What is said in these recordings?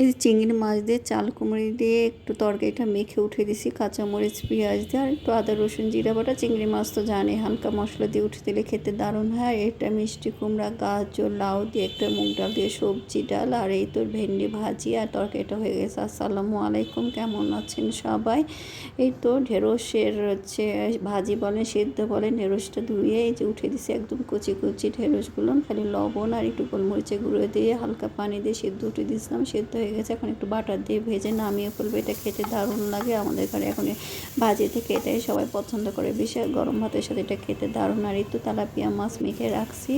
এই যে চিংড়ি মাছ দিয়ে, চাল কুমড়ি দিয়ে একটু তরকারিটা মেখে উঠে দিছি, কাঁচামরিচ, পেঁয়াজ দিয়ে আর একটু আদা, রসুন, জিরা বাটা। চিংড়ি মাছ তো জানে হালকা মশলা দিয়ে উঠে দিলে খেতে দারুণ হয়। এটা মিষ্টি কুমড়া, গাজর, লাউ দিয়ে একটা মুগ ডাল দিয়ে সবজি, ডাল আর এই তোর ভেন্ডি ভাজি আর তরকারিটা হয়ে গেছে। আসসালামু আলাইকুম, কেমন আছেন সবাই? এই তো ঢেঁড়সের হচ্ছে ভাজি বলেন, সেদ্ধ বলেন, ঢেঁড়সটা ধুয়ে এই যে উঠে দিছি একদম কচি কুচি ঢেঁড়সগুলো। খালি লবণ আর একটু গোলমরিচে গুঁড়ো দিয়ে হালকা পানি দিয়ে সেদ্ধ উঠে দিয়েছিলাম সেদ্ধ হয়ে গেছে। এখন একটু বাটার দিয়ে ভেজে নামিয়ে ফেলব। এটা খেতে দারুণ লাগে। আমাদের ঘরে এখন ভাজি থেকে এটাই সবাই পছন্দ করে। বিশেষ গরম ভাতের সাথে এটা খেতে দারুণ। আর একটু তেলাপিয়া মাছ মেখে রাখছি।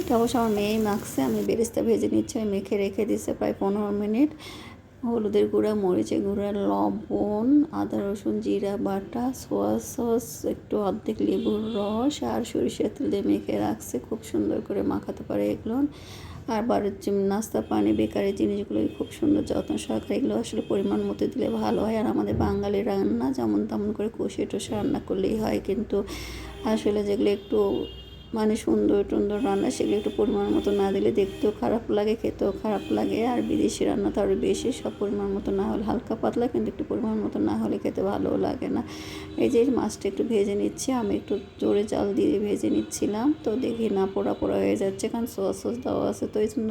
এটা অবশ্য আমার মেয়েই মাখছে। আমি বেরেস্তা ভেজে নিচ্ছি। আমি মেখে রেখে দিচ্ছে প্রায় পনেরো মিনিট। হলুদের গুঁড়া, মরিচের গুঁড়া, লবণ, আদা, রসুন, জিরা, বাটা, সোয়া সস, একটু অর্ধেক লেবুর রস আর সরিষার তেল দিয়ে মেখে রাখছে। খুব সুন্দর করে মাখাতে পারে এগুলো। আর বাড়ির নাস্তা পানি, বেকারি জিনিসগুলো খুব সুন্দর যত্ন সহকারে এগুলো আসলে পরিমাণ মতো দিলে ভালো হয়। আর আমাদের বাঙালি রান্না যেমন তেমন করে কষে টষে রান্না করলেই হয়। কিন্তু আসলে যেগুলো একটু মানে সুন্দর টুন্দর রান্না, সেগুলো একটু পরিমাণ মতো না দিলে দেখতেও খারাপ লাগে, খেতেও খারাপ লাগে। আর বিদেশি রান্না তো আরও বেশি, সব পরিমাণ মতো না হলে, হালকা পাতলা কিন্তু একটু পরিমাণ মতো না হলে খেতে ভালোও লাগে না। এই যে মাছটা একটু ভেজে নিচ্ছি, আমি একটু জোরে জাল দিয়ে ভেজে নিচ্ছিলাম। তো দেখি না পোড়া পোড়া হয়ে যাচ্ছে, কারণ সস সস দেওয়া আছে, তো এই জন্য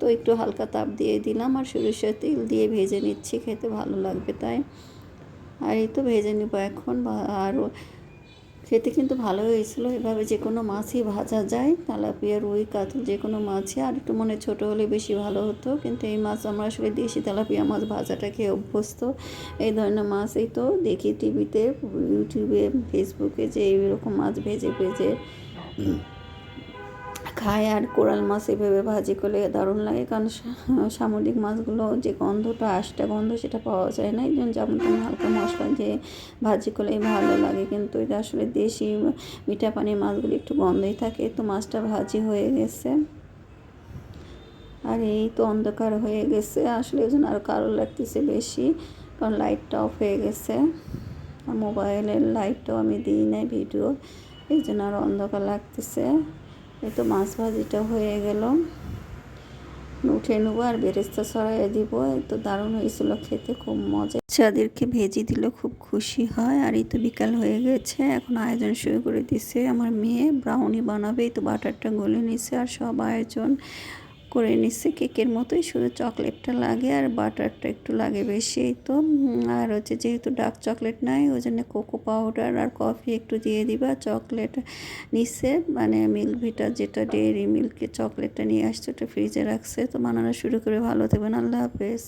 তো একটু হালকা তাপ দিয়ে দিলাম। আর সরিষার তেল দিয়ে ভেজে নিচ্ছি, খেতে ভালো লাগবে তাই। আর এই তো ভেজে নেব এখন আরও খেতে কিন্তু ভালো হয়েছিল। এভাবে যে কোনো মাছই ভাজা যায় তেলাপিয়া রুই, কাতল যে কোনো মাছই। আর একটু মনে ছোট হলে বেশি ভালো হতো। কিন্তু এই মাছ আমরা আসলে দেশি তেলাপিয়া মাছ ভাজাটা খেয়ে অভ্যস্ত। এই ধরনের মাছই তো দেখি টিভিতে ইউটিউবে ফেসবুকে যে এইরকম মাছ ভেজে ভেজে খায় আর কোরাল মাছ এভাবে ভাজি করলে দারুণ লাগে, কারণ সামুদ্রিক মাছগুলো যে গন্ধটা, আশটা গন্ধ সেটা পাওয়া যায় না। এই জন্য যেমন তেমন হালকা মশলা দিয়ে ভাজি করলে ভালো লাগে, কিন্তু এটা আসলে দেশি মিঠা পানির মাছগুলো একটু গন্ধই থাকে। তো মাছটা ভাজি হয়ে গেছে। আর এই তো অন্ধকার হয়ে গেছে। আসলে ওই জন্য আরও কারও লাগতেছে বেশি, কারণ লাইটটা অফ হয়ে গেছে। আর মোবাইলের লাইটটাও আমি দিই নাই ভিডিও, এই জন্য আরও অন্ধকার লাগতেছে। এই তো মাছ ভাজিটা হয়ে গেল। উঠে নেব আর বেরেস্তা সরাইয়ে দিব। তো দারুণ হয়েছিল খেতে, খুব মজা। যাদেরকে ভেজি দিল খুব খুশি হয়। আর এই তো বিকাল হয়ে গেছে, এখন আয়োজন শুরু করে দিছে। আমার মেয়ে ব্রাউনি বানাবে, এই তো বাটারটা গলে নিছে আর সব আয়োজন করে নিচ্ছে। কেকের মতোই শুধু চকলেটটা লাগে আর বাটারটা একটু লাগে বেশি তো। আর হচ্ছে যেহেতু ডার্ক চকলেট নাই ওই জন্য কোকো পাউডার আর কফি একটু দিয়ে দিবা। চকলেট নিচ্ছে মানে মিল্ক ভিটার যেটা ডেয়ারি মিল্কের চকলেটটা নিয়ে আসছে, ওটা ফ্রিজে রাখছে। তো বানানো শুরু করে ভালো থাকবেন আল্লাহ হাফেজ।